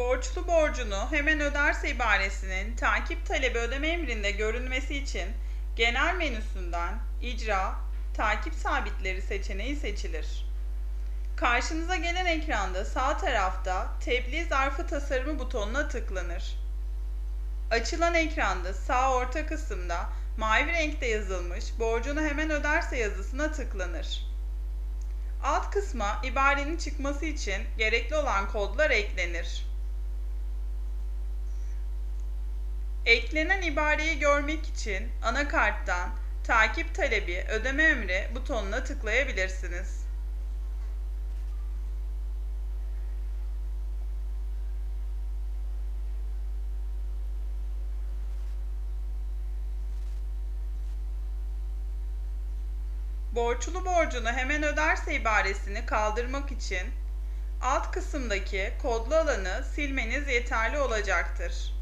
Borçlu borcunu hemen öderse ibaresinin takip talebi ödeme emrinde görünmesi için genel menüsünden icra, takip sabitleri seçeneği seçilir. Karşınıza gelen ekranda sağ tarafta tebliğ zarfı tasarımı butonuna tıklanır. Açılan ekranda sağ orta kısımda mavi renkte yazılmış borcunu hemen öderse yazısına tıklanır. Alt kısma ibarenin çıkması için gerekli olan kodlar eklenir. Eklenen ibareyi görmek için anakarttan takip talebi ödeme emri butonuna tıklayabilirsiniz. Borçlu borcunu hemen öderse ibaresini kaldırmak için alt kısımdaki kodlu alanı silmeniz yeterli olacaktır.